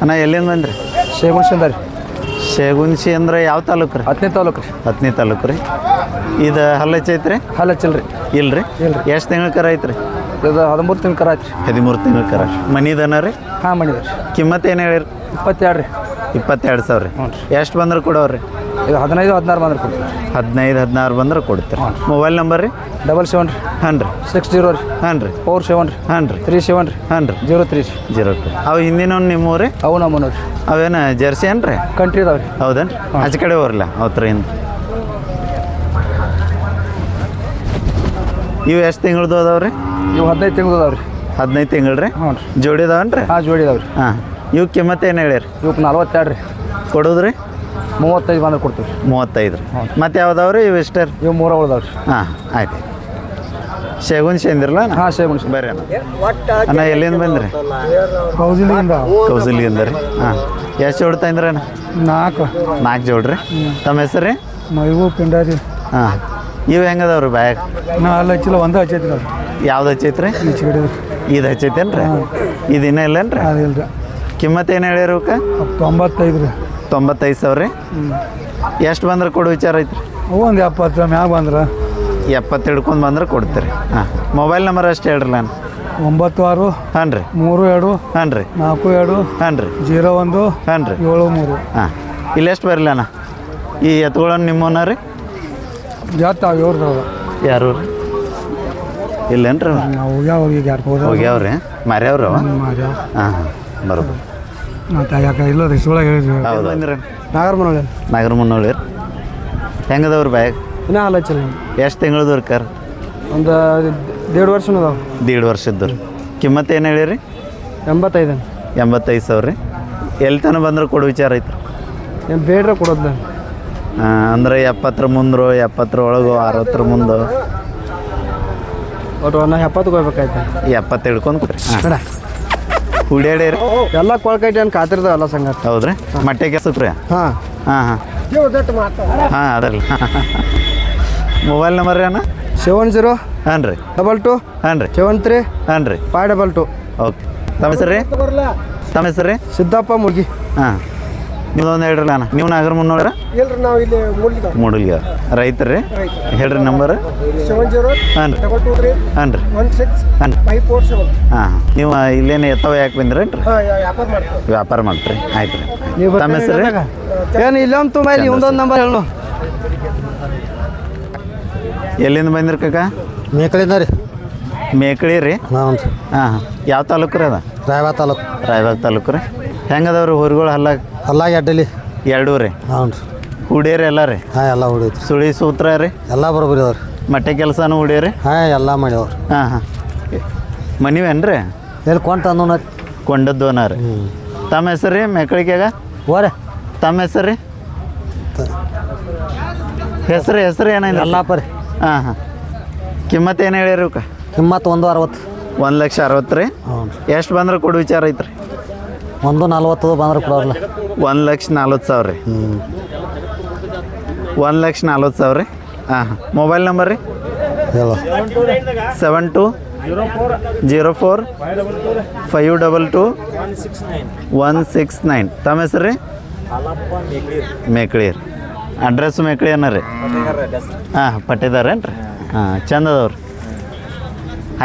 ಅಣ್ಣ ಎಲ್ಲಿಂದ ಬಂದ್ರಿ? ಶೇಗುಣಸಿಂದ ರೀ. ಶೇಗುಣಿ ಅಂದ್ರೆ ಯಾವ ತಾಲೂಕು ರೀ? ಹತ್ತನೇ ತಾಲೂಕು ರೀ. ಹತ್ತನೇ ತಾಲೂಕು ರೀ. ಇದು ಹಲ್ಲ ರೀ ಹಲ್ಲ ಹಚ್ಚಿಲ್ರಿ ಇಲ್ರಿ? ಇಲ್ರಿ. ಎಷ್ಟು ತಿಂಗಳ ಕರ ಐತ್ರಿ? ಇದು ಹದಿಮೂರು ತಿಂಗಳ ಕರ ಐತ್ರಿ. ಹದಿಮೂರು ತಿಂಗಳ ಕರ. ಮನಿದನ ರೀ? ಹಾಂ ಮಾಡಿದ್ರಿ ಕಿಮ್ಮತ್ತು ಏನು ಹೇಳಿರಿ? ಇಪ್ಪತ್ತೆರಡು ರೀ. ಇಪ್ಪತ್ತೆರಡು ಸಾವಿರ ರೀ. ಎಷ್ಟು ಬಂದ್ರೆ ಕೊಡೋರಿ ಇದು ಹದಿನೈದು ಹದಿನಾರು ಬಂದ್ರೆ ಕೊಡ್ತೀವಿ. ಹದಿನೈದು ಹದಿನಾರು ಬಂದ್ರೆ ಕೊಡ್ತೀರಿ. ಮೊಬೈಲ್ ನಂಬರ್ ರೀ? ಡಬಲ್ ಸೆವೆನ್ ರೀ. ಹಾಂ ರೀ. ಸಿಕ್ಸ್ ಜೀರೋ ರೀ. ಹಾಂ ರೀ. ಫೋರ್ ಸೆವೆನ್ ರೀ. ಹಾಂ ರೀ. ತ್ರೀ ಸೆವೆನ್ ರೀ. ಹಾಂ ರೀ. ಜೀರೋ ತ್ರೀ ಜೀರೋ ಟು ಅವು ಹಿಂದಿನ ನಿಮ್ಮ ರೀ? ಅವು ನಮ್ಮ ನೋಡ್ರಿ ಅವೇನು ಜರ್ಸಿ ಏನು ರೀ. ಕಂಟ್ರಿ ಇದಾವೆ ರೀ? ಹೌದೇನು ಆಚೆ ಕಡೆ ಹೋಗ್ರಲ್ಲ ಹಿಂದೆ. ಇವು ಎಷ್ಟು ತಿಂಗಳದ್ದು ರೀ? ಇವು ಹದಿನೈದು ತಿಂಗಳದ್ದು ಅದಾವೆ ರೀ. ಹದಿನೈದು ತಿಂಗಳು ರೀ? ಹ್ಞೂ ರೀ. ಜೋಡಿ ಅದಾವೇನು ರೀ ಹಾಂ ಜೋಡಿ ಇದಾವೆ ರೀ. ಹಾಂ. ಇವು ಕಿಮ್ಮತ್ತು ಏನು ಹೇಳಿರಿ ಇವಕ್ಕೆ ನಲ್ವತ್ತೆರಡು ರೀ. ಕೊಡೋದು ರೀ ಮೂವತ್ತೈದು ಬಂದ್ರೆ ಕೊಡ್ತೀವಿ. ರೀ ಮೂವತ್ತೈದು ರೀ. ಮತ್ತೆ ಯಾವ್ದಾವ್ರಿ ಇವು ಇಷ್ಟೇ ರೀ? ಇವು ಮೂರ ಉಳ್ದಾವ ರೀ. ಹಾಂ ಆಯ್ತು. ಶೇಗುನ್ ಶೇಂದಿರಲ್ಲ ಹಾಂ ಶೇಗುನ್ ಬರ್ರಿ ಅಣ್ಣ. ಅಣ್ಣ ಎಲ್ಲಿಂದ ಬಂದ್ರಿ? ಕೌಜಿಲಿಂದ. ಕೌಸಿಲಿಂದ ರೀ. ಹಾಂ ಎಷ್ಟು ಜೋಡ್ತಾ ತಂದ್ರಿ ಅಣ್ಣ? ನಾಲ್ಕು. ನಾಲ್ಕು ಜೋಡ್ರಿ ತಮ್ಮ ಹೆಸರು ರೀ? ಮೈವು ಪಿಂಡಾರಿ. ಹಾಂ ಇವು ಹೆಂಗದವ್ರಿ ಬ್ಯಾಗ್? ನಾ ಅಲ್ಲಿ ಹಚ್ಚಿಲ್ಲ ಒಂದು ಹಚ್ಚೈತಿ ಯಾವ್ದು ಹಚ್ಚೈತ್ರಿ? ಇದು ಹಚ್ಚೈತೇನು ರೀ ಇದು ಇನ್ನೂ ಇಲ್ಲೇನು ರೀ ಅದಿಲ್ಲ ರೀ ಕಿಮ್ಮತ್ತು ಏನು ಹೇಳಿರಿ ಅವಕ್ಕೆ ತೊಂಬತ್ತೈದು ರೀ. ತೊಂಬತ್ತೈದು ಸಾವಿರ ರೀ? ಎಷ್ಟು ಬಂದ್ರೆ ಕೊಡು ವಿಚಾರ ಐತ್ರಿ? ಅವು ಒಂದು ಎಪ್ಪತ್ತು ಮ್ಯಾಗ ಬಂದ್ರೆ. ಎಪ್ಪತ್ತು ಹಿಡ್ಕೊಂಡು ಬಂದ್ರೆ ಕೊಡ್ತೀರಿ. ಹಾಂ. ಮೊಬೈಲ್ ನಂಬರ್ ಅಷ್ಟು ಹೇಳ್ರಿ ನಾನು ಒಂಬತ್ತು ಆರು ಹಾಂ ರೀ. ಮೂರು ಎರಡು ಹಾಂ ರೀ. ನಾಲ್ಕು ಎರಡು ಹಾಂ ರೀ. ಜೀರೋ ಒಂದು ಹಾಂ ರೀ. ಏಳು ಮೂರು. ಹಾಂ. ಇಲ್ಲೆಷ್ಟು ಬರಲಿ ಅಣ್ಣ? ಈ ಎತ್ಕೊಳ್ಳೋಣ ನಿಮ್ಮನ್ನ ರೀ? ಜಾತ ಇವ್ರದ ಯಾರು ರೀ? ಇಲ್ಲೇನು ರೀ ಯಾವ ಈಗ ಯಾರು ಹೋಗ್ಯಾವ್ರಿ. ಮಾರ್ಯಾವ್ರಿ ಹಾಂ ಹಾಂ ಬರೋಬ್ಬರ. ಮತ್ತೆ ಯಾಕೆ ಇಲ್ಲ ರೀ ಸುಳ್ಳ ಹೇಳಿದ್ವಿ. ಹೌದು ಬಂದ್ರಿ ನಾಗರ ಮನೋಳಿ ನಾಗರ ಮುನ್ನೋಳಿ ರೀ ಹೆಂಗದವ್ರಿ ಬ್ಯಾಗ್? ಇನ್ನೂ ಹಾಲು ಹಚ್ಚಿಲ್ಲ ಎಷ್ಟು ತಿಂಗಳದವ್ರಿ ಕರ್? ಒಂದು ದೇಡ್ ವರ್ಷ ಅದಾವ. ದೀಡ್ ವರ್ಷದ್ದು ರೀ ಕಿಮ್ಮತ್ತು ಏನು ಹೇಳಿರಿ? ಎಂಬತ್ತೈದು. ಎಂಬತ್ತೈದು ಸಾವಿರ ರೀ. ಎಲ್ಲಿ ತನಕ ಬಂದ್ರೆ ಕೊಡು ವಿಚಾರ ಐತ್ರಿ? ಏನು ಬೇಡ್ರೆ ಕೊಡೋದು ಆ, ಅಂದ್ರೆ ಎಪ್ಪತ್ತರ ಮುಂದ್ರು ಎಪ್ಪತ್ತರ ಒಳಗು ಅರವತ್ತರ ಮುಂದೆ. ಒಟ್ಟು ನಾ ಎಪ್ಪತ್ತು ಹೋಗ್ಬೇಕಾಯ್ತು. ಎಪ್ಪತ್ತು ಹಿಡ್ಕೊಂಡು ಕೊಡ್ರಿ. ಹಾಂ ಬೇಡ. ಹುಡ್ಯಾಡಿ ರೀ ಎಲ್ಲ ಕೊಳಕೈಟಿ ಏನು ಕಾತಿರ್ತಾವ ಎಲ್ಲ ಸಂಗತಿ. ಹೌದ್ರಿ? ಮಟ್ಟೆ ಕೆಸತ್ರಿ ಹಾ. ಹಾಂ ಹಾಂ. ಹಾಂ ಹಾಂ ಅದಲ್ಲ. ಮೊಬೈಲ್ ನಂಬರ್ ರೀ ಅಣ್ಣ? ಸೆವೆನ್ ಜೀರೋ ಹಾಂ ರೀ. ಡಬಲ್ ಟು ಹಾಂ ರೀ. ಸೆವೆನ್ ತ್ರೀ ಹಾಂ ರೀ. Five double two. ಓಕೆ. ತಮ್ಮ ಹೆಸರು ರೀ? ತಮ್ಮ ಹೆಸರು ರೀ? ಸಿದ್ದಪ್ಪ ಮುಗಿ ಹಾಂ. ನೀವೊಂದು ಹೇಳ್ರಿ ನಾನು ನೀವು ನಾಗರ ಮುನ್ನೋಳ್ರ ಇಲ್ರಿ ನಾವು ಇಲ್ಲಿ ಮೂಡಲ್ಗ ರೈತರು. ರೀ ಹೇಳ್ರಿ ನಂಬರ್ ಸೆವೆನ್ ಜೀರೋ ಹಾಂ ರೀ. ಡಬಲ್ ಟು ತ್ರೀ ಹಾಂ ರೀ. ಒನ್ ಸಿಕ್ಸ್ ಹಾಂ ಫೈವ್ ಫೋರ್ ಸೆವೆನ್ ಹಾಂ ನೀವು ಇಲ್ಲೇನು ಎತ್ತವ ಯಾಕೆ ಬಂದ್ರಿ ವ್ಯಾಪಾರ ಮಾಡ್ತೀವಿ. ವ್ಯಾಪಾರ ಮಾಡ್ತೀರಿ. ಆಯ್ತು ರೀ. ನೀವು ತಮ್ಮ ಹೆಸರು ಏನು ಇಲ್ಲ ತುಮ ಇಲ್ಲಿ ಒಂದೊಂದು ನಂಬರ್ ಹೇಳು. ಎಲ್ಲಿಂದ ಬಂದಿರಿ ಕಾಕ? ಮೇಕಳಿಂದ ರೀ. ಮೇಕಳಿ ರೀ? ಹಾಂ ರೀ. ಹಾಂ ಯಾವ ತಾಲೂಕು ರೀ ಅದ? ರಾಯಬಾಗ ತಾಲೂಕು. ರಾಯಬಾಗ್ ತಾಲೂಕು ರೀ. ಹೆಂಗದವ್ರಿ ಊರುಗಳು ಹಲ್ಲ ಅಲ್ಲಾಗ ಅಡ್ಡಲಿ. ಎರಡೂ ರೀ? ಹ್ಞೂ ರೀ. ಹುಡಿಯರಿ ಎಲ್ಲ ರೀ? ಹಾಂ ಎಲ್ಲ ಹೊಡಿದ್ರಿ ಸುಳಿ ಸೂತ್ರ ರೀ? ಎಲ್ಲ ಬರೋಬ್ಬರಿ ಅದಾವ್ರಿ ಮಟ್ಟೆ ಕೆಲಸನೂ ಹುಡಿಯರಿ ಹಾಂ ಎಲ್ಲ ಮಾಡ್ಯಾವ್ರಿ. ಹಾಂ ಹಾಂ. ಮನಿವೇನು ರೀ ಎಲ್ಲಿ ಕೊಂಟ ಅಂದೋನ ಕೊಂಡದ್ದು ಹ್ಞೂ ತಮ್ಮ ಹೆಸರು ರೀ ಮೆಕ್ಕಳಿಗ್ಯಾಗ ಓರೆ ತಮ್ಮ ಹೆಸರು ರೀ? ಹೆಸರು ಹೆಸರು ಏನಾಯ್ತು ಎಲ್ಲ ಪರಿ ಹಾಂ ಹಾಂ. ಕಿಮ್ಮತ್ತು ಏನು ಹೇಳಿರಿ ಕಿಮ್ಮತ್ತು ಒಂದು ಅರವತ್ತು. ಒಂದು ಲಕ್ಷ ಅರವತ್ತು ರೀ? ಹ್ಞೂ ರೀ. ಎಷ್ಟು ಬಂದ್ರೆ ಕೊಡು ವಿಚಾರ ಐತ್ರಿ. ಒಂದು ನಲ್ವತ್ತು ಬಂದ್ರೆ ಕೊಡೋರ್ಲ ಒಂದು ಲಕ್ಷ ನಲ್ವತ್ತು ಸಾವಿರ ರೀ. ಹ್ಞೂ ಒಂದು ಲಕ್ಷ ನಲ್ವತ್ತು ಸಾವಿರ ರೀ. ಹಾಂ ಹಾಂ. ಮೊಬೈಲ್ ನಂಬರ್ ರೀ? ಹೇಳು. Seven two zero four five double two one six nine. ತಮ್ಮ ಹೆಸರು ರೀ? ಮೇಕಳಿ ರೀ ಅಡ್ರೆಸ್ ಮೇಕಳಿ ಅನ್ನ ರೀ? ಹಾಂ ಪಟ್ಟಿದಾರೇನು ರೀ ಹಾಂ ಚಂದದವ್ರಿ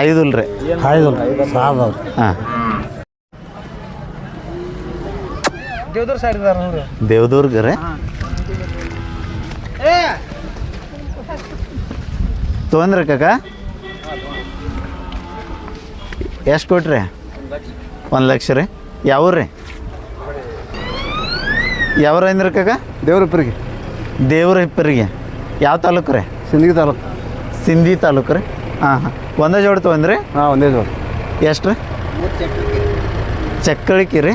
ಐದು ಐದುಲ್ ರೀ. ಐದುಲ್ ಹಾಂ. ದೇವ್ದ್ರ ಸೈಡ್ ಇದಾರ ದೇವದುರ್ಗ ರೀ ತೊಗೊಂದ್ರಿ ಕಾಕ? ಎಷ್ಟು ಕೊಟ್ರಿ? ಒಂದು ಲಕ್ಷ ರೀ. ಯಾವ ರೀ ಯಾವ ಅಂದ್ರಿ ಕಾಕ? ದೇವ್ರಪ್ಪರಿಗೆ. ದೇವ್ರ ಹಿಪ್ಪರಿಗೆ ಯಾವ ತಾಲೂಕು ರೀ? ಸಿಂಧಿ ತಾಲೂಕು. ಸಿಂಧಿ ತಾಲೂಕು ರೀ. ಹಾಂ ಹಾಂ. ಒಂದೇ ಜೋಡ್ ತೊಗೊಂಡ್ರಿ? ಹಾಂ ಒಂದೇ ಜೋಡ್. ಎಷ್ಟು ರೀ? ಚಕ್ಕಳಿಕೆ ರೀ.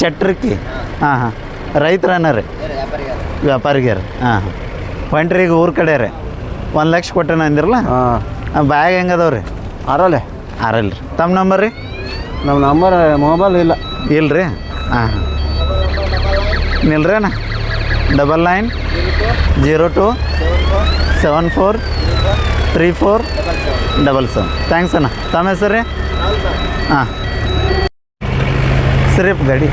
ಚಟ್ರಕ್ಕಿ ಹಾಂ ಹಾಂ. ರೈತರನ್ನ ರೀ ವ್ಯಾಪಾರಿಗೆ ರೀ ಹಾಂ ಹಾಂ. ಹೊಂಟ್ರಿ ಈಗ ಊರ ಕಡೆ ರೀ ಒಂದು ಲಕ್ಷ ಕೊಟ್ಟೆನ ಅಂದಿರಲ್ಲ? ಹಾಂ. ಬ್ಯಾಗ್ ಹೆಂಗದವ ರೀ ಆರಲ್ಲೇ. ಆರಲ್ಲ ರೀ ತಮ್ಮ ನಂಬರ್ ರೀ? ನಮ್ಮ ನಂಬರ್ ಮೊಬೈಲ್ ಇಲ್ಲ. ಇಲ್ಲ ರೀ ಹಾಂ ಹಾಂ. ನಿಲ್ರಿ ಅಣ್ಣ. Double nine zero two seven four three four double seven thanks ಅಣ್ಣ. ತಮ್ಮ ಹೆಸರು ರೀ? ಹಾಂ. ಸರಿಯಪ್ಪ ಗಾಡಿ.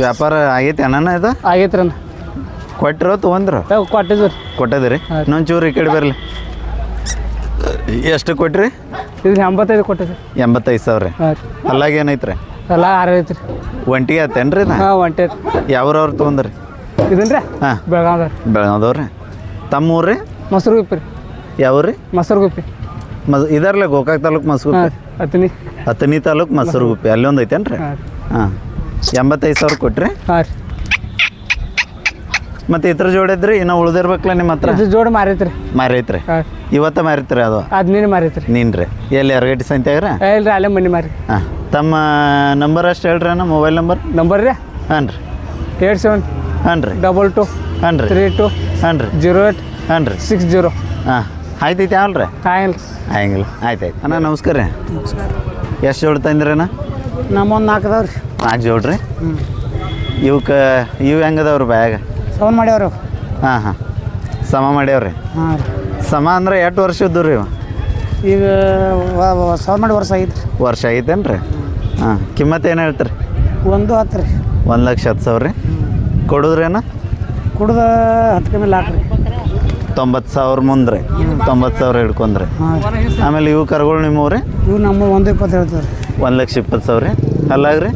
ವ್ಯಾಪಾರ ಆಗೈತೆ ಅಣ್ಣ ಇದು? ಆಗೈತ್ರಿ ಅಣ್ಣ. ಕೊಟ್ಟಿರೋ ತೊಗೊಂಡ್ರು? ಕೊಟ್ಟಿದ್ರಿ? ಕೊಟ್ಟದಿರಿ ಇನ್ನೊಂದು ಚೂರು ಈ ಕಡೆ ಬರಲಿ. ಎಷ್ಟು ಕೊಟ್ರಿ? ಇದು ಎಂಬತ್ತೈದು ಕೊಟ್ಟಿದ್ರಿ ಎಂಬತ್ತೈದು ಸಾವಿರ. ರೀ. ಅಲ್ಲಾಗ ಏನೈತ್ರಿ? ಎಲ್ಲ ಆರು ಐತ್ರಿ. ಒಂಟಿಗೆ ಆತೇನ್ರಿ ಹಾಂ ಒಂಟೆ ಯಾವ್ರವ್ರು ತೊಗೊಂಡ್ರಿ? ಇದನ್ರಿ? ಹಾಂ. ಬೆಳಗಾವ್ದವ್ರಿ. ಬೆಳಗಾವ್ದವ್ರಿ? ತಮ್ಮ ಊರ್ರಿ ಮೊಸರು ಗುಪ್ಪಿ ರೀ. ಯಾವ್ರಿ ಮೊಸರು ಗುಪ್ಪಿ ಮಸ್ ಇದರ್ಲೆ ಗೋಕಾಕ್ ತಾಲೂಕು ಮೊಸರು ಮಸ್ಗುಪ್ಪಿ ಹತ್ತಿನಿ ಹತ್ತನಿ ತಾಲೂಕು ಮಸೂರುಗುಪ್ಪಿ ಅಲ್ಲಿ ಒಂದು ಐತೇನ್ರಿ? ಹಾಂ. ಎಂಬತ್ತೈದು ಸಾವಿರ ಕೊಟ್ರಿ? ಹಾಂ ರೀ. ಮತ್ತೆ ಇದ್ರ ಜೋಡಿದ್ರಿ ಇನ್ನು ಉಳ್ದಿರ್ಬೇಕಲ್ಲ ನಿಮ್ಮ ಹತ್ರ? ಜೋಡಿ ಮಾರೈತ್ರಿ. ಮಾರೈತ್ರಿ? ಇವತ್ತ ಮಾರಿತ್ರಿ ಅದು? ಅದು ನೀನು ಮಾರೈತ್ರಿ. ನೀನ್ರಿ. ಎಲ್ಲಿ ಎರಗಟ್ಟಿ ಸಂತ್ಯಾಗ್ರ ಇಲ್ರಿ ಅಲ್ಲೇ ಮನಿ ಮಾರಿ. ಹಾಂ. ತಮ್ಮ ನಂಬರ್ ಅಷ್ಟು ಹೇಳ್ರಿ ಅಣ್ಣ ಮೊಬೈಲ್ ನಂಬರ್? ನಂಬರ್ ರೀ? ಹಾಂ ರೀ ಏಟ್ ಸೆವೆನ್ ಹಾಂ ರೀ ಡಬಲ್ ಟು ಹಾಂ ರೀ ತ್ರೀ ಟು ಹಾಂ ರೀ. ಜೀರೋ ಏಟ್ ಹಾಂ ರೀ. Six zero. ಹಾಂ. ಆಯ್ತೈತಿ ಅಲ್ರಿ ಆಯ್ತು ಆಯ್ತು ಅಣ್ಣ ನಮಸ್ಕಾರ ರೀ. ಎಷ್ಟು ಜೋಡಿ ತಂದ್ರಣ್ಣ? ನಮ್ಮೊಂದು ನಾಲ್ಕು ಅದಾವ್ರಿ ನಾಲ್ಕು ಜೋಡ್ರಿ ಇವಕ್ಕೆ ಇವು ಹೆಂಗದವ್ರಿ ಬ್ಯಾಗ? ಸೌನ್ ಮಾಡ್ಯಾವ್ರಿ ಹಾಂ ಹಾಂ. ಸಮ ಮಾಡ್ಯಾವ್ರಿ ಹಾಂ ರೀ. ಸಮ ಅಂದ್ರೆ ಎಷ್ಟು ವರ್ಷ ಇದ್ದು ರೀ ಇವು? ಈಗ ಸೌನ್ ಮಾಡಿ ವರ್ಷ ಐತ್ರಿ ವರ್ಷ ಆಗೈತೇನು ರೀ? ಹಾಂ. ಕಿಮ್ಮತ್ತು ಏನು ಹೇಳ್ತೀರಿ? ಒಂದು ಹತ್ತು ರೀ. ಒಂದು ಲಕ್ಷ ಹತ್ತು ಸಾವಿರ ರೀ. ಕೊಡುದ್ರೇನ? ಕುಡ್ದ ಹತ್ತು ಕಮ್ಮಿ ಹಾಕ್ರಿ. ತೊಂಬತ್ತು ಸಾವಿರ ಮುಂದೆ ತೊಂಬತ್ತು ಸಾವಿರ ಹಿಡ್ಕೊಂಡ್ರೆ. ಆಮೇಲೆ ಇವು ಕರ್ಗಳು ನಿಮ್ಮವು ರೀ ಇವು ನಮ್ಮ ಒಂದು ಇಪ್ಪತ್ತು ಹೇಳ್ತಾರೆ ಒಂದು ಲಕ್ಷ ಇಪ್ಪತ್ತು ಸಾವಿರ ರೀ. ಅಲ್ಲಾಗ್ರಿ?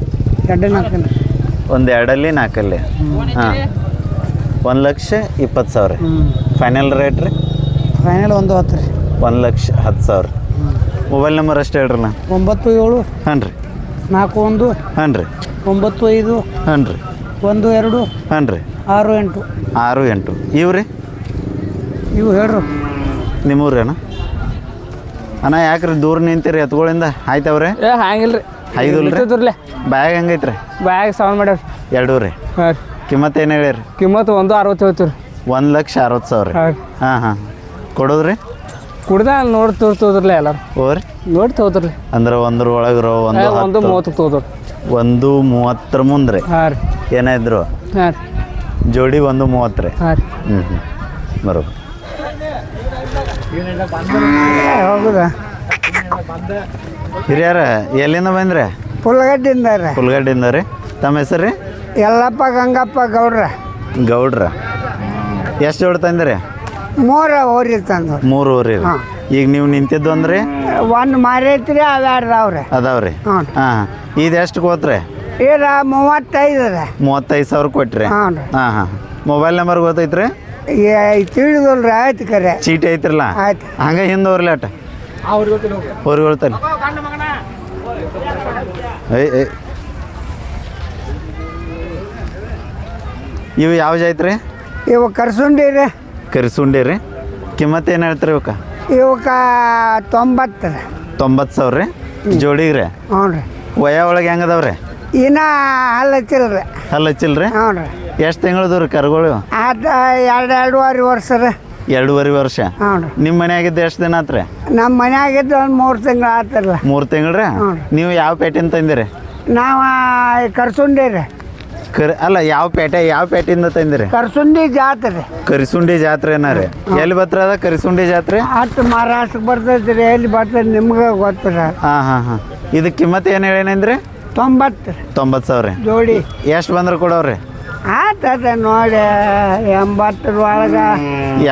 ಎಡ್ಡೆ ನಾಲ್ಕಲ್ಲಿ ಒಂದು ಎರಡಲ್ಲಿ ನಾಲ್ಕಲ್ಲಿ. ಹಾಂ. ಒಂದು ಲಕ್ಷ ಇಪ್ಪತ್ತು ಸಾವಿರ. ಫೈನಲ್ ರೇಟ್ ರೀ? ಫೈನಲ್ ಒಂದು ಹತ್ತು ರೀ. ಒಂದು ಲಕ್ಷ ಹತ್ತು ಸಾವಿರ. ಮೊಬೈಲ್ ನಂಬರ್ ಅಷ್ಟು ಹೇಳ್ರಲ್ಲ? ಒಂಬತ್ತು ಏಳು. ಹಾಂ ರೀ. ನಾಲ್ಕು ಒಂದು. ಹಾಂ ರೀ. ಒಂಬತ್ತು ಐದು. ಹಾಂ ರೀ. ಒಂದು ಎರಡು. ಹಾಂ ರೀ. ಆರು ಎಂಟು. ಆರು ಎಂಟು. ಇವ್ರಿ? ಇವು ಹೇಳ್ರಿ. ನಿಮ್ಮೂರೇನ? ಅಣ್ಣ ಅಣ್ಣ ಯಾಕ್ರಿ ದೂರ ನಿಂತೀರಿ ಎತ್ಗಳಿಂದ? ಆಯ್ತವ್ರಿ? ಏ ಹಂಗಿಲ್ಲ ರೀ ಐದು ಇಲ್ರಿ ಬ್ಯಾಗ್ ಹೆಂಗೈತ್ರಿ? ಬ್ಯಾಗ್ ಸೌಂಡ್ ಮಾಡ್ಯಾವ್ರಿ ಎರಡು ರೀ. ಹಾಂ ಕಿಮ್ಮತ್ತು ಏನು ಹೇಳಿರಿ? ಕಿಮ್ಮತ್ತು ಒಂದು ಅರವತ್ತು ಹೇಳ್ತೀವಿ ರೀ ಒಂದು ಲಕ್ಷ ಅರವತ್ತು ಸಾವಿರ. ಹಾಂ ಹಾಂ ಹಾಂ. ಕೊಡೋದ್ರಿ? ಕುಡ್ದ ಅಲ್ಲಿ ನೋಡಿ ತೋರ್ ತೋದ್ರಲ್ಲ ಎಲ್ಲಾರು. ಓರಿ ನೋಡಿ ತೋದ್ರಲ್ಲ ಅಂದ್ರೆ ಒಂದ್ರ ಒಳಗ್ರೋ ಒಂದು ಒಂದು ಮೂವತ್ತು ತೋದ್ರು ಒಂದು ಮೂವತ್ತರ ಮುಂದ್ರಿ. ಹಾಂ ರೀ. ಏನಾದ್ರು? ಹಾಂ ರೀ. ಜೋಡಿ ಒಂದು ಮೂವತ್ತು ರೀ. ಹಾಂ ರೀ ಹ್ಞೂ ಹ್ಞೂ ಹೌದಾ ಹಿರಿಯರ ಎಲ್ಲಿಂದ ಬಂದ್ರಿ? ಪುಲ್ಗಡ್ಡಿಂದ ರೀ. ರೀ. ತಮ್ಮ ಹೆಸರು ರೀ? ಎಲ್ಲಪ್ಪ ಗಂಗಪ್ಪ ಗೌಡ್ರ. ಗೌಡ್ರ. ಎಷ್ಟು ಜೋಡಿ ತಂದಿರಿ? ಮೂರ ಓರಿ ತಂದು. ಮೂರು ಊರಿ ರೀ ಈಗ ನೀವು ನಿಂತಿದ್ದು ಅಂದ್ರೆ? ಒಂದು ಮಾರೈತ್ರಿ ಅದಾಡ್ರಿ ಅವ್ರೆ ಅದಾವ್ರಿ. ಹ್ಞೂ ಹಾಂ ಇದು ಎಷ್ಟು ಕೋತ್ರಿ? ಈಗ ಮೂವತ್ತೈದು ರೀ ಮೂವತ್ತೈದು ಸಾವಿರ ಕೊಟ್ರಿ? ಹಾಂ ರೀ ಹಾಂ ಹಾಂ. Mobile number ಗೊತ್ತೈತ್ರಿ? ತಿಳಿದಲ್ರಿ ಆಯ್ತು ಕರೆ. ಚೀಟಿ ಐತ್ರಲ್ಲ? ಆಯ್ತು. ಹಂಗೆ ಹಿಂದೆ ಹೋರ್ಲಿ ಅಟ. ಅವ್ರಿಗೆ ಹೇಳ್ತಾನೆ ಏಯ್ ಏಯ್. ಇವು ಯಾವ ಜಾಯ್ತ್ರಿ ಇವು ಕರ್ಸುಂಡಿ ರೀ. ಕರ್ಸುಂಡಿ ರೀ. ಕಿಮ್ಮತ್ ಏನು ಹೇಳ್ತೀರಿ ಇವಕ್ಕ? ಇವಕ್ಕ ತೊಂಬತ್ತು ತೊಂಬತ್ತು ಸಾವಿರ ರೀ? ಜೋಡಿಗೆ ರೀ ಹ್ಞೂ ರೀ. ವಯ ಒಳಗೆ ಹೆಂಗದವ್ರಿ ಇನ್ನ ಹಲ್ಲ ಹಚ್ಚಿಲ್ರಿ. ಹ್ಞೂ ರೀ ಎಷ್ಟು ತಿಂಗಳದು ರೀ ಕರುಗಳು? ಅದು ಎರಡು ಎರಡೂವರೆ ವರ್ಷ ರೀ. ಎರಡೂವರೆ ವರ್ಷ? ಹ್ಞೂ ರೀ ನಿಮ್ಮ ಮನ್ಯಾಗಿದ್ದು ಎಷ್ಟು ದಿನ ಆತ್ರಿ? ನಮ್ಮ ಮನ್ಯಾಗಿದ್ದು ಒಂದು ಮೂರು ತಿಂಗಳು ಆತಲ್ಲ ಮೂರು ತಿಂಗಳು ರೀ? ಹ್ಞೂ. ನೀವು ಯಾವ ಪೇಟೆಯಿಂದ ತಂದಿರಿ? ನಾವು ಕರ್ಸುಂಡಿ ರೀ. ಕರಿ ಅಲ್ಲ ಯಾವ ಪೇಟೆ ಯಾವ ಪೇಟೆಯಿಂದ ತಂದಿರಿ? ಕರ್ಸುಂಡಿ ಜಾತ್ರೆ ಕರಿಸುಂಡಿ ಜಾತ್ರೆ ರೀ? ಎಲ್ಲಿ ಬತ್ರ ಅದ ಕರಿಸುಂಡಿ ಜಾತ್ರೆ? ಹತ್ತು ಮಹಾರಾಷ್ಟ್ರಕ್ಕೆ ಬರ್ತೈತೆ ರೀ ಎಲ್ಲಿ ಬರ್ತೈತೆ ನಿಮ್ಗೆ ಗೊತ್ತಿರ. ಹಾಂ ಹಾಂ ಹಾಂ. ಇದು ಕಿಮ್ಮತ್ ಏನು ಹೇಳೇನೇನ್ರಿ ತೊಂಬತ್ತು. ತೊಂಬತ್ತು ಸಾವಿರ. ಜೋಡಿ. ಎಷ್ಟು ಬಂದ್ರೆ ಕೊಡೋರಿ ಆತದ ನೋಡಿ ಎಂಬತ್ತರ ಒಳಗೆ.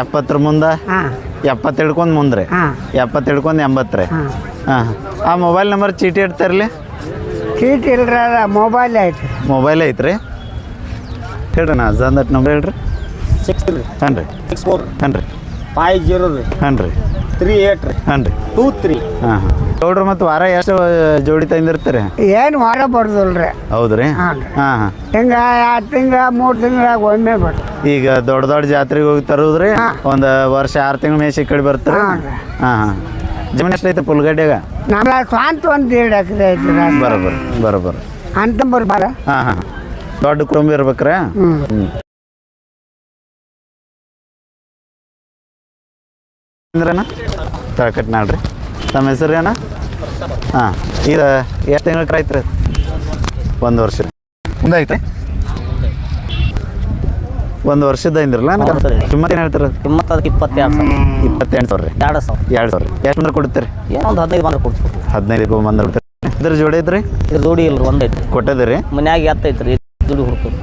ಎಪ್ಪತ್ತರ ಮುಂದೆ? ಹಾಂ. ಎಪ್ಪತ್ತು ಹಿಡ್ಕೊಂಡು ಮುಂದೆ ಹಾಂ. ಎಪ್ಪತ್ತು ಹಿಡ್ಕೊಂಡು ಎಂಬತ್ತು ರೀ ಹಾಂ. ಆ ಮೊಬೈಲ್ ನಂಬರ್ ಚೀಟಿ ಇಡ್ತಾರಲಿ? ಚೀಟಿ ಇಲ್ರ ಮೊಬೈಲ್ ಐತಿ ಮೊಬೈಲ್ ಐತ್ರಿ? ಹೇಳ್ರಿ ನಾ ನಂಬರ್ ಹೇಳ್ರಿ. ಸಿಕ್ಸ್ ಹಾಂ ರೀ ಸಿಕ್ಸ್ ಫೋರ್. ಹಾಂ ರೀ ಫೈವ್ ಜೀರೋ ರೀ ಹಾಂ ರೀ ತ್ರೀ ಏಟ್ ರೀ. ಹಾಂ ರೀ. ಟೂ ತ್ರೀ ಹಾಂ ಹಾಂ ನೋಡ್ರಿ ಮತ್ತು ವಾರ ಎಷ್ಟು ಜೋಡಿ ತಂದಿರ್ತಾರೆ? ಏನು ವಾರ ಬಡ್ದಲ್ರಿ ಹೌದ್ರಿ ರೀ. ಹಾಂ ಹಾಂ. ಹಾಂ. ಹಿಂಗೆ ಎರಡು ತಿಂಗಳ ಮೂರು ತಿಂಗಳಾಗ ಒಮ್ಮೆ ಬರ್ ಈಗ ದೊಡ್ಡ ದೊಡ್ಡ ಜಾತ್ರೆಗೆ ಹೋಗಿ ತರೋದ್ರಿ ಒಂದ್ ಒಂದು ವರ್ಷ ಆರು ತಿಂಗಳ ಮೇಸಿ ಕಡೆ ಬರ್ತಾರೆ. ಹಾಂ ರೀ. ಹಾಂ ಹಾಂ. ಜಮೀನು ಎಷ್ಟೈತೆ ಪುಲ್ಗಡ್ಡೆಗ ನಮ್ಮ ಸ್ವಾಂತ ಒಂದು ಎರಡು ಎಕರೆ ಐತಿ ಬರೋಬ್ಬರ ಬರೋಬ್ಬರ ಅಂತ ಬರ್ಬಾರ. ಹಾಂ ಹಾಂ. ದೊಡ್ಡ ಕುಟುಂಬ ಇರ್ಬೇಕ್ರ? ಹ್ಞೂ ಅಂದ್ರಣ್ಣ ತಳಕಟ್ನಾಳ್ರಿ. ತಮ್ಮ ಹೆಸರು ಏನ ಹಾಂ ಇದು ಎಷ್ಟು ತಿಂಗಳ ಆಯ್ತು ರೀ ಒಂದು ವರ್ಷ. ಮುಂದಾಯ್ತು? ಐತೆ ಒಂದು ವರ್ಷದ ಇಂದ್ರಲ್ಲ. ಕಿಮ್ಮತ್ತು ಏನು ಹೇಳ್ತಾರೆ? ಕಿಮ್ಮತ್ತು ಅದಕ್ಕೆ ಇಪ್ಪತ್ತೆರಡು ಸಾವಿರ ಇಪ್ಪತ್ತೆಂಟು ಸಾವಿರ ರೀ. ಎರಡು ಸಾವಿರ. ಎರಡು ಸಾವಿರ ಎಷ್ಟು ಬಂದ್ರೆ ಕೊಡ್ತೀರಿ? ಏನೋ ಒಂದು ಹದಿನೈದು ಬಂದ್ರೆ ಕೊಡ್ತೀವಿ. ಹದಿನೈದು ಬಂದ್ರೆ ಕೊಡ್ತೀರಿ. ಇದ್ರ ಜೋಡಿ ಐತ್ರಿ? ಇದ್ರ ಜೋಡಿ ಇಲ್ರಿ ಒಂದೈತಿ ಕೊಟ್ಟದ್ರಿ ಮನ್ಯಾಗ ಎತ್ತೈತ್ರಿ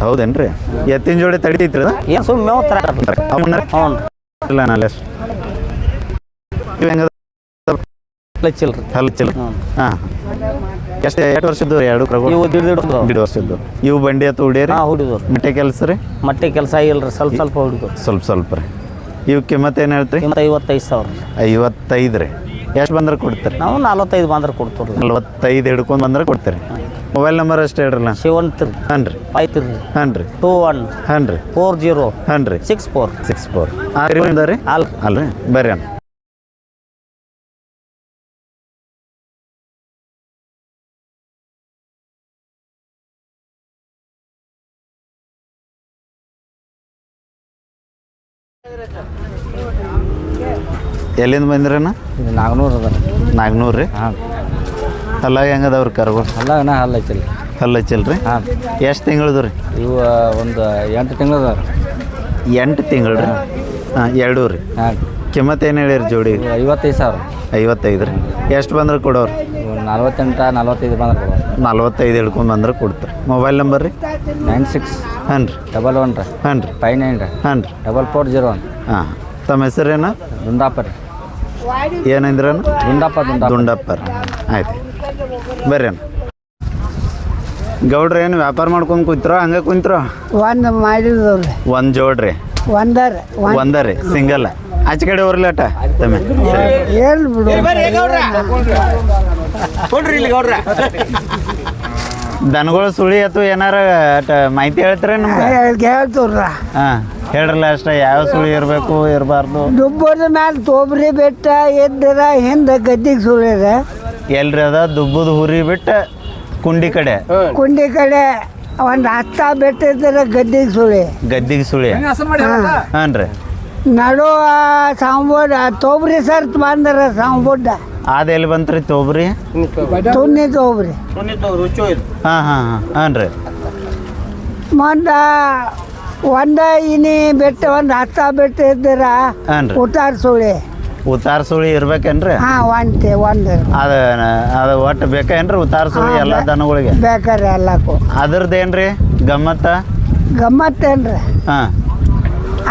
ಹೌದೇನ್ರಿ? ಎತ್ತಿನ ಜೋಡಿ ತಡಿತೈತ್ರಿ? ಏನು ಸುಮ್ಮನೆ ಮೇವು ತರ. ಅವನ್ನ ಹ್ಞೂ ಇಲ್ಲ ನಾನು ಅಷ್ಟು ಇವು ಹೆಂಗದ ಹಾಂ. ಎಷ್ಟು ಎಷ್ಟು ವರ್ಷದ್ದು ಎರಡು ಕ್ರಗಳು ಇವು ದಿಡ್ ದಿಡ್ ಎರಡು ವರ್ಷದ್ದು. ಇವು ಬಂಡಿ ಅಥವಾ ಉಡಿಯರಿ ಹಾಂ ಹುಡಿದವ್ರು. ಮಟ್ಟೆ ಕೆಲಸ ರೀ? ಮಟ್ಟೆ ಕೆಲಸ ಸ್ವಲ್ಪ ಸ್ವಲ್ಪ ಹುಡುಗರು ಸ್ವಲ್ಪ ಸ್ವಲ್ಪ ರೀ. ಇವು ಮತ್ತೆ ಏನು ಹೇಳ್ತೀರಿ? ಐವತ್ತೈದು ಸಾವಿರ ಐವತ್ತೈದು ರೀ. ಎಷ್ಟು ಬಂದ್ರೆ ಕೊಡ್ತೀರಿ? ನಾವು ನಲ್ವತ್ತೈದು ಬಂದ್ರೆ ಕೊಡ್ತೀವಿ ನಲ್ವತ್ತೈದು ಹಿಡ್ಕೊಂಡು ಬಂದ್ರೆ ಕೊಡ್ತೀರಿ. ಮೊಬೈಲ್ ನಂಬರ್ ಅಷ್ಟೇ ಹೇಳ್ರಲ್ಲ? ಶಿವನ್ ತಿರ್. ಹಾಂ ರೀ ಫೈವ್ ತಿರ್ ಹಾಂ ರೀ ಟೂ ಒನ್. ಹಾಂ ರೀ ಫೋರ್ ಜೀರೋ. ಹಾಂ ರೀ ಸಿಕ್ಸ್ ಫೋರ್. Six four. ಹಾಂ ರೀ ಬರ್ರಿ ಅಣ್ಣ. ಎಲ್ಲಿಂದ ಬಂದ್ರಣ್ಣ ನಾಲ್ಕುನೂರು ಅದ. ನಾಲ್ಕುನೂರು ರೀ? ಹಾಂ. ಅಲ್ಲಾಗ ಹೆಂಗದವ್ರಿ ಕರ್ಗಳು ಹಲ್ಲ ಇನ್ನ ಹಲ್ಲ ಐತಿಲ್ಲ ಹಲ್ಲು ಹಚ್ಚಿಲ್ರಿ ಹಾಂ. ಎಷ್ಟು ತಿಂಗಳದು ರೀ? ಇವು ಒಂದು ಎಂಟು ತಿಂಗಳದ ಎಂಟು ತಿಂಗಳು ರೀ? ಹಾಂ ಎರಡು ರೀ. ಹಾಂ. ಕಿಮ್ಮತ್ತು ಏನು ಹೇಳಿರಿ ಜೋಡಿ? ಐವತ್ತೈದು ಸಾವಿರ. ಐವತ್ತೈದು ರೀ. ಎಷ್ಟು ಬಂದ್ರೆ ಕೊಡೋರು? ನಲ್ವತ್ತೆಂಟು ನಲ್ವತ್ತೈದು ಬಂದ್ರೆ ನಲ್ವತ್ತೈದು ಹಿಡ್ಕೊಂಡು ಬಂದ್ರೆ ಕೊಡ್ತಾರೆ. ಮೊಬೈಲ್ ನಂಬರ್ ರೀ? ನೈನ್ ಸಿಕ್ಸ್ ಹಾಂ ರೀ. ಡಬಲ್ ಒನ್ ರೀ. ಹಾಂ ರೀ. ಫೈವ್ ನೈನ್ ರೀ. ಹಾಂ ರೀ. Double four zero one. ಹಾಂ. ತಮ್ಮ ಹೆಸರೇನು ದುಂಡಾಪ ರೀ. ಏನಂದ್ರೆ ದುಂಡಪ್ಪ ದುಂಡಾಪ ದುಂಡಪ್ಪ ರೀ. ಆಯ್ತು. ಬರ್ರಿ ಅಣ್ಣ. ಗೌಡ್ರಿ ಏನು ವ್ಯಾಪಾರ ಮಾಡ್ಕೊಂಡು ಕುಂತ್ರೋ? ಹಂಗೆ ಕುಂತ್ರೋ? ಒಂದು ಮಾಡಿದ್ರು ಒಂದು ಜೋಡ್ರಿ. ಒಂದರ ಒಂದು. ಒಂದ ರೀ ಸಿಂಗಲ್. ಆಚೆ ಕಡೆ ಹೊರ್ಲಾಟ ತಮ್ಮ. ಹೇಳ್ ಬಿಡು ದನಗಳು ಸುಳಿ ಅಥವಾ ಏನಾರ ಅಟ ಮಾಹಿತಿ ಹೇಳ್ತೀರ ನಮ್ಗೆ? ಹೇಳ್ತವ್ರ ಹಾಂ ಹೇಳ್ರಲ್ಲ ಅಷ್ಟ ಯಾವ ಸುಳಿ ಇರಬೇಕು ಇರಬಾರ್ದು. ದುಬ್ಬದ ಮ್ಯಾಲ ತೋಬ್ರಿ ಬೆಟ್ಟ ಎದ್ದರ ಹಿಂದೆ ಗದ್ದಿಗೆ ಅದ ಎಲ್ರಿ ಅದ ದುಬ್ಬದ ಹುರಿ ಬಿಟ್ಟ ಕುಂಡಿ ಕಡೆ. ಕುಂಡಿ ಕಡೆ ಒಂದು ಹತ್ತ ಬೆಟ್ಟ ಇದ್ದರ ಗದ್ದಿಗೆ ಸುಳಿ. ಗದ್ದಿಗೆ ಸುಳಿ. ಹಾಂ ರೀ ನಡು ಸಾಂಬೋಡ ತೊಬ್ರಿ ಸರ್ತ್ ಬಂದ್ರ ಸಾಂಬೋಡ ಅದ ಎಲ್ಲಿ ಬಂತ್ರಿ ತೊಬ್ರಿ ತುನ್ನಿ ತೋಬ್ರಿ ಹಾಂ ಹಾಂ ಹಾಂ ಹಾಂ ರೀ ಮುಂದ ಒಂದ ಇನಿ ಬೆಟ್ಟ ಒಂದು ಹತ್ತ ಬೆಟ್ಟ ಇದ್ದೀರ ಹಾಂ ರೀ ಉತ್ತಾರ ಸುಳಿ. ಉತ್ತಾರ ಸುಳಿ ಇರ್ಬೇಕೇನ್ರಿ? ಹಾಂ ಒಂತೆ ಒಂದು. ಅದ ಅದು ಒಟ್ಟು ಬೇಕೇನ್ರಿ ಉತ್ತಾರ ಸುಳಿ ಎಲ್ಲ ದನಗಳಿಗೆ? ಬೇಕಾರೆ ಎಲ್ಲಕ್ಕೂ. ಅದ್ರದ್ದೇನ್ರಿ ಗಮ್ಮತ್ತ? ಗಮ್ಮತ್ತೇನ್ರಿ. ಹಾಂ.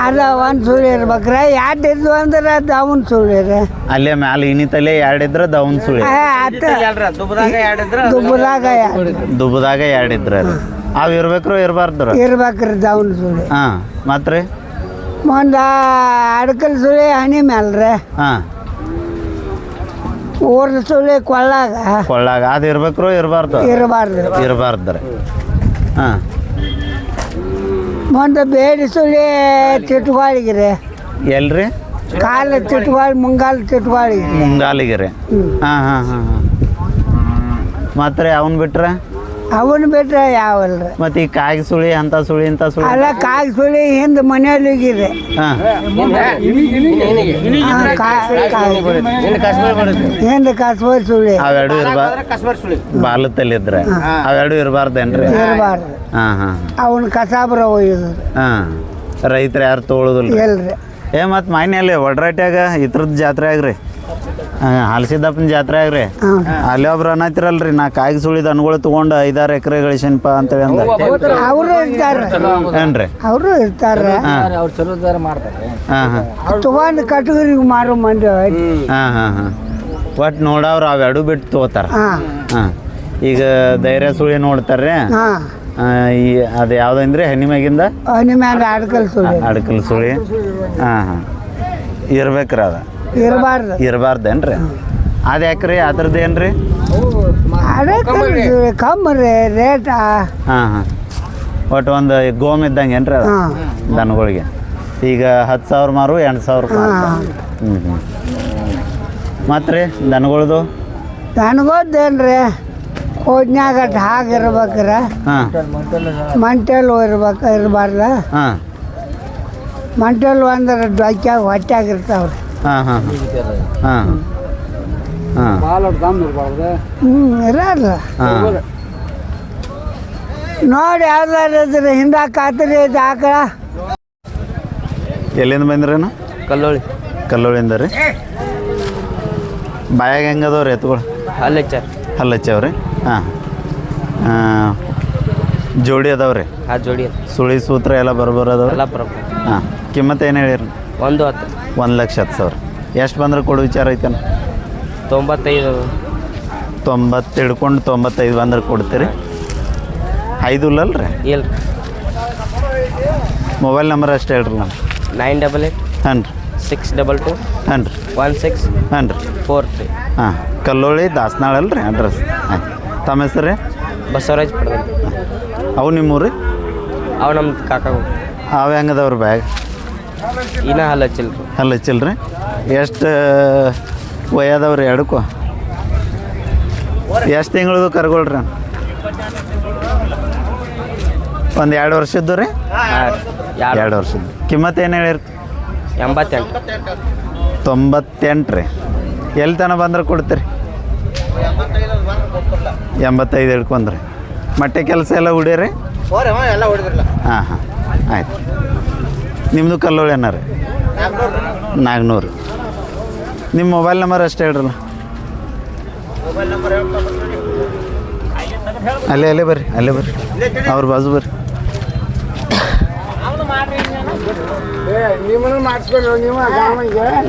ಅದ ಒಂದು ಸುಳಿ ಇರ್ಬೇಕ್ರ ಎರಡು ಇದ್ವು ಅಂದ್ರೆ ಅದು ಅವನ್ ಸುಳಿ ರೀ ಅಲ್ಲೇ ಮ್ಯಾಲ ಇನಿತಲೆ ಎರಡು ಇದ್ರ ದವನ್ ಸುಳಿ ದುಬ್ಬದಾಗ ಎರಡು ದುಬ್ಬದಾಗ ಎರಡು ಇದ್ರ ಅವು ಇರ್ಬೇಕ್ರು ಇರ್ಬಾರ್ದ್ರ. ಇರ್ಬೇಕ್ರಿ ದವನ್ ಸುಳಿ ಹಾಂ ಮತ್ರಿ ಒಂದು ಅಡ್ಕಲ್ ಸುಳಿ ಹನಿ ಮ್ಯಾಲ್ರಿ. ಹಾಂ. ಊರ್ದ ಸುಳಿ ಕೊಳ್ಳಾಗ. ಕೊಳ್ಳಾಗ. ಅದು ಇರ್ಬೇಕ್ರು ಇರಬಾರ್ದು. ಇರಬಾರ್ದು. ಇರಬಾರ್ದ್ರ. ಹಾಂ. ಮುಂದೆ ಬೇಡಿ ಸುಳಿ ತಿಟ್ಕೊಳಿಗ್ರಿ ಎಲ್ರಿ? ಕಾಲ ತಿಟ್ಕೊಳಿ ಮುಂಗಾಲ ತಿಟ್ಕೊಳಿಗ್ರಿ ಮುಂಗಾಲಿಗಿರಿ. ಹಾಂ ಹಾಂ ಹಾಂ ಹಾಂ. ಮತ್ತೆ ಅವನ್ ಬಿಟ್ರೆ? ಅವನ್ ಬಿಟ್ರೆ ಯಾವಲ್ರಿ? ಮತ್ತೆ ಈ ಕಾಯಿ ಸುಳಿ ಅಂತ ಸುಳಿ ಅಂತ ಸುಳಿ? ಅಲ್ಲ ಕಾಯಿ ಸುಳಿ ಹಿಂದ್ ಮನೆಯಲ್ಲಿ ಹೋಗಿದೆ ಹಾಂ. ಹಿಂದೆ ಕಸ್ಬರ್ ಸುಳಿ. ಅವೆರಡು ಇರ್ಬಾರ್ದು ಬಾಲತಲ್ಲಿದ್ರೆ ಅವೆರಡು ಇರಬಾರ್ದೇನ್ರಿ? ಇರಬಾರ್ದು. ಹಾಂ ಹಾಂ ಅವನ್ ಕಸಾಬ್ರ ಒಯ್ಯುದು. ಹಾಂ. ರೈತರು ಯಾರು ತೊಗೊಳೋದಿಲ್ಲ ಎಲ್ರಿ. ಏ ಮತ್ತೆ ಮಾನ್ಯಲ್ಲಿ ಒಡ್ರಾಟ್ಯಾಗ ಇತ್ರದ ಜಾತ್ರೆ ಆಗ್ರಿ. ಹಾಲ್ಸಿದ್ದಪ್ಪನ ಜಾತ್ರೆ ಆಗ್ರಿ? ಅಲ್ಲಿ ಒಬ್ರು ಅನ್ನತ್ತಿರಲ್ರಿ ನಾ ಕಾಯಿ ಸುಳಿದ ಅನ್ಗಳು ತಗೊಂಡ ಐದಾರು ಎಕರೆ ಗಳಿಸಿನಪ್ಪ ಅಂತೇಳಿ ಅಂದ. ಅವರು ಇರ್ತಾರ. ಏನ್ರಿ? ಅವರು ಇರ್ತಾರ. ಹಾಂ. ಅವ್ರು ಚಲೋದಾರ ಮಾಡ್ತಾರೆ. ಹಾಂ ಹಾಂ. ತಗೊಂಡು ಕಟಗರಿಗೆ ಮಾರೋ ಮಂದಿ ಹಾಂ ಹಾಂ ಹಾಂ. ಒಟ್ಟು ನೋಡವ್ರು ಅವೆರಡು ಬಿಟ್ಟು ತಗೋತಾರ. ಹಾಂ. ಹಾಂ. ಈಗ ಧೈರ್ಯ ಸುಳಿ ನೋಡ್ತಾರೆ ಹಾಂ. ಈ ಅದು ಯಾವುದಂದ್ರೆ ಹೆಣ್ಣಿಮ್ಯಾಗಿಂದ ಅಡ್ಕಲ್ ಸುಳಿ. ಅಡ್ಕಲ್ ಸುಳಿ. ಹಾಂ ಹಾಂ. ಇರ್ಬೇಕ್ರಿ ಅದು. ಇರಬಾರ್ದು. ಇರಬಾರ್ದೇನ್ರಿ ಅದು ಯಾಕ್ರಿ? ಅದ್ರದ್ದು ಏನ್ರಿ? ಸುಳಿ ಕಮ್ಮಿ ರೀ ರೇಟ. ಹಾಂ ಹಾಂ. ಒಟ್ಟು ಒಂದು ಗೋಮ್ ಇದ್ದಂಗೆ ಏನ್ರಿ ಅದು? ಹಾಂ. ದನಗಳಿಗೆ. ಈಗ ಹತ್ತು ಸಾವಿರ ಮಾರು ಎಂಟು ಸಾವಿರ ಹಾಂ. ಹ್ಞೂ ಹ್ಞೂ ಮತ್ತು ರೀ ದನಗಳದು? ದನಗೋದೇನ್ರಿ ಕೋಜ್ನ್ಯಾಗ ಹಾಗಿರ್ಬೇಕ್ರ ಹಾಂ. ಮಂಟೆಲ್ ಇರ್ಬೇಕು ಇರಬಾರ್ದ. ಹಾಂ. ಮಂಟೆಲ್ ಅಂದ್ರೆ ಡೊಕ್ಕಾಗ ಹೊಟ್ಯಾಗ ಇರ್ತಾವ್ರಿ. ಹಾಂ ಹಾಂ ಹಾಂ. ಹಾಂ ಇರಲ್ಲ ಹಾಂ. ನೋಡಿ ಯಾವ್ದಾರು ಇದ್ರೆ ಹಿಂದೆ ಆತ್ರಿ ಇದು ಆಕಳ ಎಲ್ಲಿಂದ ಬಂದ್ರೇನು ಕಲ್ಲೋಳಿ. ಕಲ್ಲೋಳಿಂದ ರೀ? ಬಾಯಾಗ ಹೆಂಗದವ್ರಿ ಎತ್ತುಗಳು ಅಲ್ಲಿ ಹಚ್ಚಾರ ಹಲ್ಲ ಹಾ. ಹಾಂ ಜೋಡಿ ಅದಾವ್ರಿ ಆ ಜೋಡಿ ಸುಳಿ ಸೂತ್ರ ಎಲ್ಲ ಬರ್ಬರ್ ಅದಾವ್ರಿ ಎಲ್ಲ ಬರೋಬ್ಬರ ಹಾಂ. ಕಿಮ್ಮತ್ತು ಏನು ಹೇಳಿರಿ? ಒಂದು ಹತ್ತು. ಒಂದು ಲಕ್ಷ ಹತ್ತು ಸಾವಿರ. ಎಷ್ಟು ಬಂದ್ರೆ ಕೊಡು ವಿಚಾರ ಐತನ? ತೊಂಬತ್ತೈದು ತೊಂಬತ್ತು ಹಿಡ್ಕೊಂಡು ತೊಂಬತ್ತೈದು ಬಂದ್ರೆ ಕೊಡ್ತೀರಿ. ಐದು ಅಲ್ರಿ? ಇಲ್ಲ ಮೊಬೈಲ್ ನಂಬರ್ ಅಷ್ಟೇ ಹೇಳ್ರಿ ನಾನು ನೈನ್ ಡಬಲ್ ಏಟ್. ಹಾಂ ರೀ. Six double two. ಹಾಂ ರೀ. One six. ಹಾಂ ರೀ. Four three. ಹಾಂ. ಕಲ್ಲೋಳಿ ದಾಸನಾಳ ಅಲ್ರಿ ಅಡ್ರೆಸ್. ಹಾಂ. ತಮ್ಮ ಹೆಸರು ರೀ? ಬಸವರಾಜ್ ಪಡೆದ ಅವು ನಿಮ್ಮೂರಿ ಅವು ನಮ್ಮ ಕಾಕಾವು ಅವು ಹೆಂಗದವ್ರಿ ಬ್ಯಾಗ್? ಇನ್ನೂ ಹಲ್ಲ ಹಚ್ಚಿಲ್ರಿ ಅಲ್ಲ ಹಚ್ಚಿಲ್ರಿ ಎಷ್ಟು ವಯದವ್ರಿ ಎರಡಕ್ಕೂ? ಎಷ್ಟು ತಿಂಗಳದು ಕರ್ಗೊಳ್ರಿ? ಒಂದು ಎರಡು ವರ್ಷದ್ದು ರೀ? ಹಾಂ ಎರಡು ಎರಡು ವರ್ಷದ್ದು. ಕಿಮ್ಮತ್ತು ಏನು ಹೇಳಿರಿ? ಎಂಬತ್ತೆಂಟು. ತೊಂಬತ್ತೆಂಟು ರೀ ಎಲ್ಲಿ ತನಕ ಬಂದ್ರೆ ಕೊಡ್ತೀರಿ? ಎಂಬತ್ತೈದು ಹಿಡ್ಕೊಂಡ್ರಿ ಮಟ್ಟೆ ಕೆಲಸ ಎಲ್ಲ ಹುಡಿರಿ ಹಾಂ ಹಾಂ. ಆಯ್ತು. ನಿಮ್ಮದು ಕಲ್ಲೋಳಿ ರೀ. ನಾಗ್ನೂರು. ನಿಮ್ಮ ಮೊಬೈಲ್ ನಂಬರ್ ಅಷ್ಟೇ ಹೇಳ್ರಲ್ಲ. ಅಲ್ಲೇ ಅಲ್ಲೇ ಬರ್ರಿ ಅಲ್ಲೇ ಬರ್ರಿ. ಅವ್ರ ಬಾಜು ಬರ್ರಿ.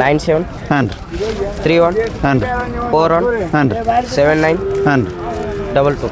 ನೈನ್ ಸೆವೆನ್ ಹಾಂ ರೀ. ತ್ರೀ ಒನ್ ಹಾಂ ರೀ. ಫೋರ್ ಒನ್ ಹಾಂ ರೀ. ಸೆವೆನ್ ನೈನ್ ಹಾಂ ರೀ. Double two